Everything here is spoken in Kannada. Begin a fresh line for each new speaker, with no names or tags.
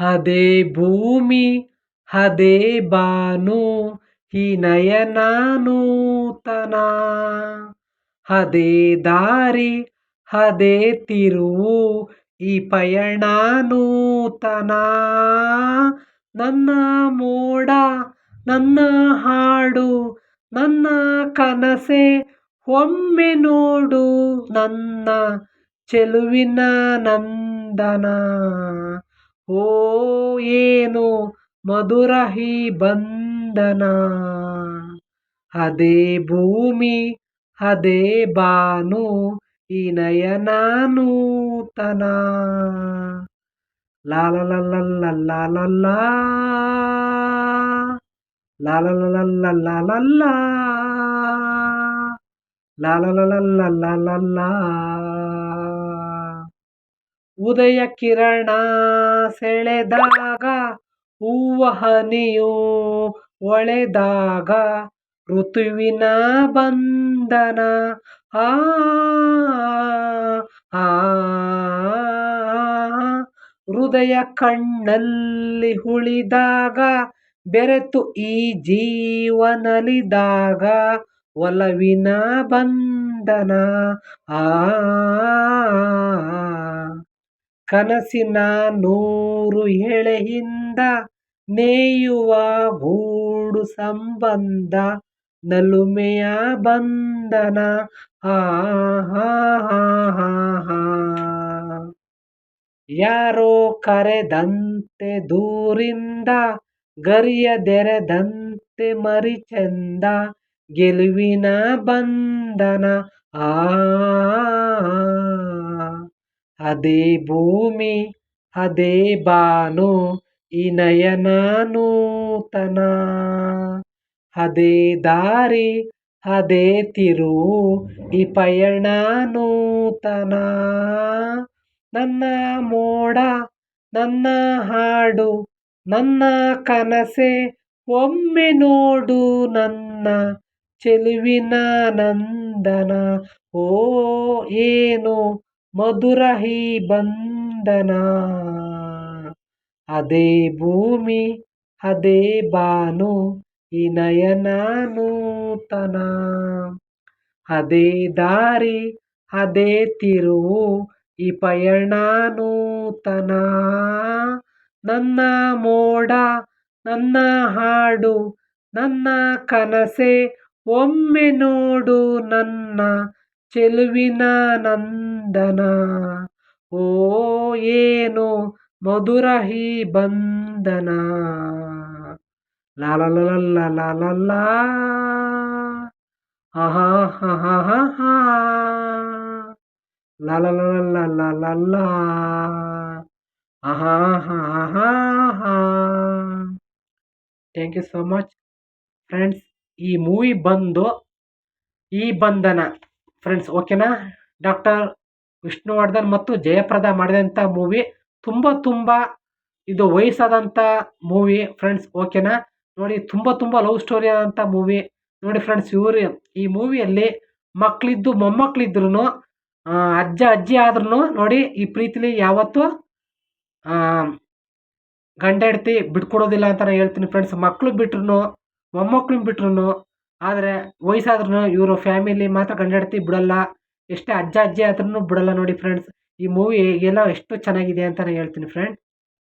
ಅದೇ ಭೂಮಿ, ಹದೆ ಬಾನು, ಹಿ ನಯನಾನೂತನ ಹದೇ ದಾರಿ ಅದೇ ತಿರುವು, ಈ ಪಯಣ ನೂತನ. ನನ್ನ ಮೋಡ, ನನ್ನ ಹಾಡು, ನನ್ನ ಕನಸೆ, ಒಮ್ಮೆ ನೋಡು ನನ್ನ ಚೆಲುವಿನ ನಂದನ. ಏನು ಮಧುರ ಹೀ ಬಂಧನ ಅದೇ ಭೂಮಿ ಅದೇ ಬಾನು ಈ ನಯನ ಲಾಲಲಲ್ಲಲ್ಲಲ್ಲಲ್ಲ ಲಾ ಲ ಉದಯ ಕಿರಣ ಸೆಳೆದಾಗ, ಹೂವ ಹನಿಯು ಒಳೆದಾಗ ಋತುವಿನ ಬಂಧನ, ಆ ಹೃದಯ ಕಣ್ಣಲ್ಲಿ ಹುಳಿದಾಗ, ಬೆರೆತು ಈ ಜೀವನಲಿದಾಗ, ಒಲವಿನ ಬಂಧನ ಆ. ಕನಸಿನ ನೂರು ಎಳೆಯಿಂದ ನೇಯುವ ಗೂಡು ಸಂಬಂಧ, ನಲುಮೆಯ ಬಂಧನ. ಆ ಯಾರೋ ಕರೆದಂತೆ ದೂರಿಂದ ಗರಿಯದೆರೆದಂತೆ ಮರಿಚಂದ, ಗೆಲುವಿನ ಬಂಧನ. ಆ. ಅದೇ ಭೂಮಿ, ಅದೇ ಬಾನು, ಈ ನಯನ ನೂತನ ಅದೇ ದಾರಿ, ಅದೇ ತಿರುವು ಈ ಪಯಣ ನೂತನ ನನ್ನ ಮೋಡ, ನನ್ನ ಹಾಡು, ನನ್ನ ಕನಸೆ, ಒಮ್ಮೆ ನೋಡು ನನ್ನ ಚೆಲುವಿನ ನಂದನ. ಓ, ಏನು ಮಧುರ ಈ ಬಂಧನ. ಅದೇ ಭೂಮಿ, ಅದೇ ಬಾನು, ಈ ನಯನಾನೂತನ ಅದೇ ದಾರಿ, ಅದೇ ತಿರುವು, ಈ ಪಯಣ ನೂತನ. ನನ್ನ ಮೋಡ, ನನ್ನ ಹಾಡು, ನನ್ನ ಕನಸೆ, ಒಮ್ಮೆ ನೋಡು ನನ್ನ ಚೆಲುವಿನ ನಂದನ ಓ ಏನು ಮಧುರ ಹಿ ಬಂಧನ ಲಾಲ ಲಾಲ ಆಹಾ ಹಾ ಹಾ ಹಾ ಹಾ Lala thank you so much friends ಈ ಮೂವಿ ಬಂದು ಈ ಬಂಧನ ಫ್ರೆಂಡ್ಸ್ ಓಕೆನಾ ಡಾಕ್ಟರ್ ವಿಷ್ಣುವರ್ಧನ್ ಮತ್ತು ಜಯಪ್ರದ ಮಾಡಿದಂಥ ಮೂವಿ ತುಂಬ ತುಂಬ ಇದು ವಯಸ್ಸಾದಂಥ ಮೂವಿ ಫ್ರೆಂಡ್ಸ್ ಓಕೆನಾ ನೋಡಿ, ತುಂಬ ತುಂಬ ಲವ್ ಸ್ಟೋರಿ ಆದಂಥ ಮೂವಿ ನೋಡಿ ಫ್ರೆಂಡ್ಸ್ ಇವರು ಈ ಮೂವಿಯಲ್ಲಿ ಮಕ್ಕಳಿದ್ದು ಮೊಮ್ಮಕ್ಕಳಿದ್ರು ಅಜ್ಜ, ಅಜ್ಜಿ ಆದ್ರೂ ನೋಡಿ, ಈ ಪ್ರೀತಿಲಿ ಯಾವತ್ತೂ ಗಂಡ ಹೆಂಡ್ತಿ ಬಿಟ್ಕೊಡೋದಿಲ್ಲ ಅಂತ ಹೇಳ್ತೀನಿ ಫ್ರೆಂಡ್ಸ್ ಮಕ್ಕಳು ಬಿಟ್ರು ಮೊಮ್ಮಕ್ಕಳು ಬಿಟ್ರು ಆದರೆ ವಯಸ್ಸಾದ್ರೂ ಇವರು ಫ್ಯಾಮಿಲಿ ಮಾತ್ರ ಗಂಡ ಬಿಡಲ್ಲ, ಎಷ್ಟೇ ಅಜ್ಜ ಅಜ್ಜಿ ಆದ್ರೂ ಬಿಡಲ್ಲ ನೋಡಿ ಫ್ರೆಂಡ್ಸ್ ಈ ಮೂವಿ ಎಲ್ಲ ಎಷ್ಟು ಚೆನ್ನಾಗಿದೆ ಅಂತಲೇ ಹೇಳ್ತೀನಿ ಫ್ರೆಂಡ್